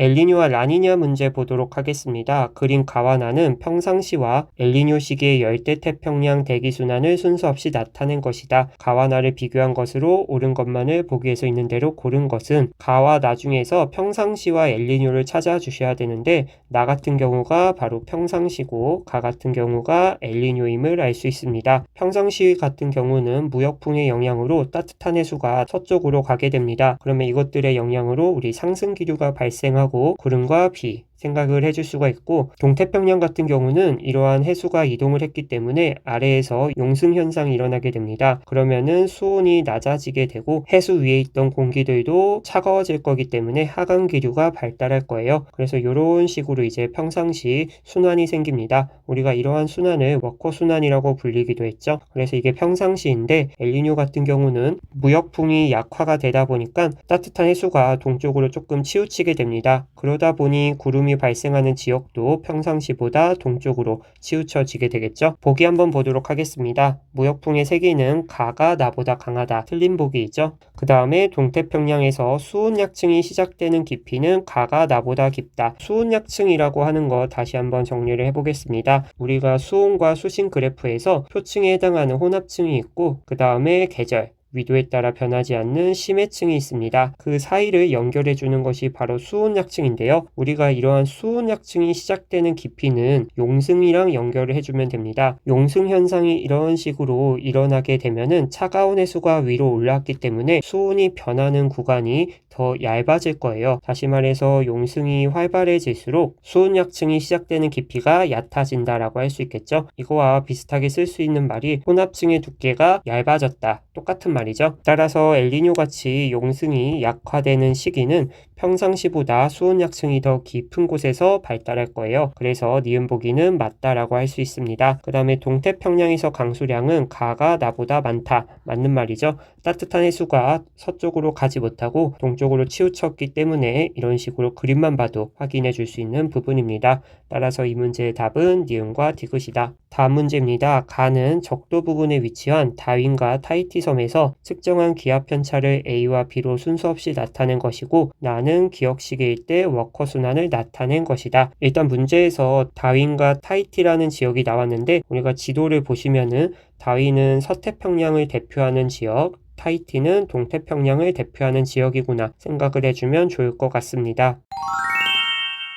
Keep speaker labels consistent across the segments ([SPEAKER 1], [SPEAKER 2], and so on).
[SPEAKER 1] 엘니뇨와 라니냐 문제 보도록 하겠습니다. 그림 가와나는 평상시와 엘니뇨 시기의 열대 태평양 대기 순환을 순서 없이 나타낸 것이다. 가와나를 비교한 것으로 옳은 것만을 보기에서 있는 대로 고른 것은 가와 나 중에서 평상시와 엘니뇨를 찾아 주셔야 되는데 나 같은 경우가 바로 평상시고 가 같은 경우가 엘니뇨임을 알 수 있습니다. 평상시 같은 경우는 무역풍의 영향으로 따뜻한 해수가 서쪽으로 가게 됩니다. 그러면 이것들의 영향으로 우리 상승 기류가 발생하고 구름과 비, 생각을 해줄 수가 있고 동태평양 같은 경우는 이러한 해수가 이동을 했기 때문에 아래에서 용승 현상이 일어나게 됩니다. 그러면은 수온이 낮아지게 되고 해수 위에 있던 공기들도 차가워질 거기 때문에 하강 기류가 발달할 거예요. 그래서 이런 식으로 이제 평상시 순환이 생깁니다. 우리가 이러한 순환을 워커 순환이라고 불리기도 했죠. 그래서 이게 평상시인데 엘리뇨 같은 경우는 무역풍이 약화가 되다 보니까 따뜻한 해수가 동쪽으로 조금 치우치게 됩니다. 그러다 보니 구름이 구름이 발생하는 지역도 평상시보다 동쪽으로 치우쳐지게 되겠죠. 보기 한번 보도록 하겠습니다. 무역풍의 세기는 가가 나보다 강하다. 틀린 보기이죠. 그 다음에 동태평양에서 수온약층이 시작되는 깊이는 가가 나보다 깊다. 수온약층이라고 하는 거 다시 한번 정리를 해보겠습니다. 우리가 수온과 수신 그래프에서 표층에 해당하는 혼합층이 있고 그 다음에 계절, 위도에 따라 변하지 않는 심해층이 있습니다. 그 사이를 연결해 주는 것이 바로 수온약층인데요. 우리가 이러한 수온약층이 시작되는 깊이는 용승이랑 연결을 해주면 됩니다. 용승 현상이 이런 식으로 일어나게 되면은 차가운 해수가 위로 올라왔기 때문에 수온이 변하는 구간이 더 얇아질 거예요. 다시 말해서 용승이 활발해질수록 수온약층이 시작되는 깊이가 얕아진다라고 할 수 있겠죠. 이거와 비슷하게 쓸 수 있는 말이 혼합층의 두께가 얇아졌다. 똑같은 말이죠. 따라서 엘리뇨 같이 용승이 약화되는 시기는 평상시보다 수온약층이 더 깊은 곳에서 발달할 거예요. 그래서 니은 보기는 맞다라고 할 수 있습니다. 그 다음에 동태평양에서 강수량은 가가 나보다 많다. 맞는 말이죠. 따뜻한 해수가 서쪽으로 가지 못하고 동쪽으로 치우쳤기 때문에 이런 식으로 그림만 봐도 확인해 줄 수 있는 부분입니다. 따라서 이 문제의 답은 니은과 디귿이다. 다음 문제입니다. 가는 적도 부근에 위치한 다윈과 타이티 섬에서 측정한 기압 편차를 A와 B로 순서 없이 나타낸 것이고 나는 나는 기억 시계일 때 워커 순환을 나타낸 것이다. 일단 문제에서 다윈과 타이티라는 지역이 나왔는데 우리가 지도를 보시면은 다윈은 서태평양을 대표하는 지역, 타이티는 동태평양을 대표하는 지역이구나 생각을 해주면 좋을 것 같습니다.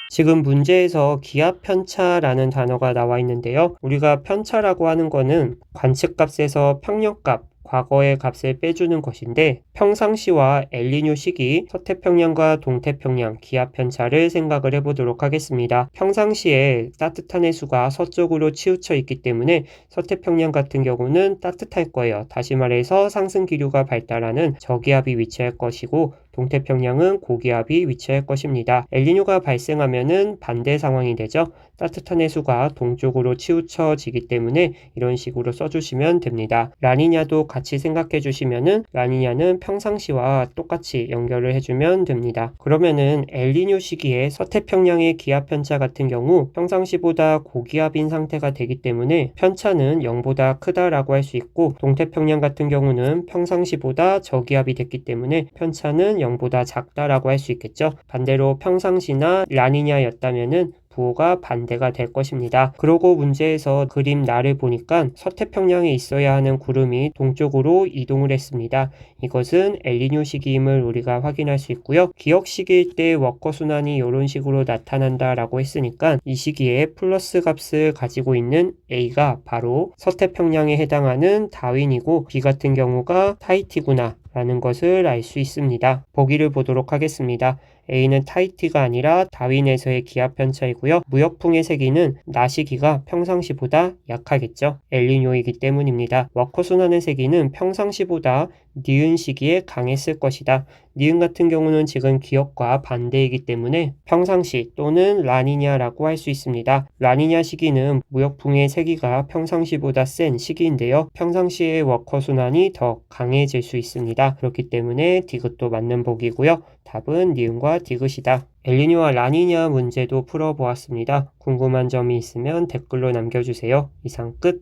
[SPEAKER 1] 지금 문제에서 기압 편차라는 단어가 나와 있는데요. 우리가 편차라고 하는 거는 관측값에서 평력값 과거의 값을 빼주는 것인데 평상시와 엘리뇨 시기 서태평양과 동태평양 기압 편차를 생각을 해보도록 하겠습니다. 평상시에 따뜻한 해수가 서쪽으로 치우쳐 있기 때문에 서태평양 같은 경우는 따뜻할 거예요. 다시 말해서 상승 기류가 발달하는 저기압이 위치할 것이고 동태평양은 고기압이 위치할 것입니다. 엘니뇨가 발생하면은 반대 상황이 되죠. 따뜻한 해수가 동쪽으로 치우쳐지기 때문에 이런 식으로 써주시면 됩니다. 라니냐도 같이 생각해 주시면은 라니냐는 평상시와 똑같이 연결을 해주면 됩니다. 그러면은 엘니뇨 시기에 서태평양의 기압 편차 같은 경우 평상시보다 고기압인 상태가 되기 때문에 편차는 0보다 크다라고 할 수 있고 동태평양 같은 경우는 평상시보다 저기압이 됐기 때문에 편차는 0보다 작다라고 할 수 있겠죠. 반대로 평상시나 라니냐였다면은 부호가 반대가 될 것입니다. 그러고 문제에서 그림 나를 보니까 서태평양에 있어야 하는 구름이 동쪽으로 이동을 했습니다. 이것은 엘리뇨 시기임을 우리가 확인할 수 있고요. 기억 시기일 때 워커 순환이 이런 식으로 나타난다라고 했으니까 이 시기에 플러스 값을 가지고 있는 A가 바로 서태평양에 해당하는 다윈이고 B 같은 경우가 타이티구나 라는 것을 알 수 있습니다. 보기를 보도록 하겠습니다. A는 타이티가 아니라 다윈에서의 기압 편차이고요. 무역풍의 세기는 나시기가 평상시보다 약하겠죠. 엘리뇨이기 때문입니다. 워커 순환의 세기는 평상시보다 니은 시기에 강했을 것이다. 니은 같은 경우는 지금 기억과 반대이기 때문에 평상시 또는 라니냐라고 할 수 있습니다. 라니냐 시기는 무역풍의 세기가 평상시보다 센 시기인데요. 평상시의 워커 순환이 더 강해질 수 있습니다. 그렇기 때문에 디귿도 맞는 보기고요. 답은 니은과 디귿이다. 엘리뇨와 라니냐 문제도 풀어보았습니다. 궁금한 점이 있으면 댓글로 남겨주세요. 이상 끝.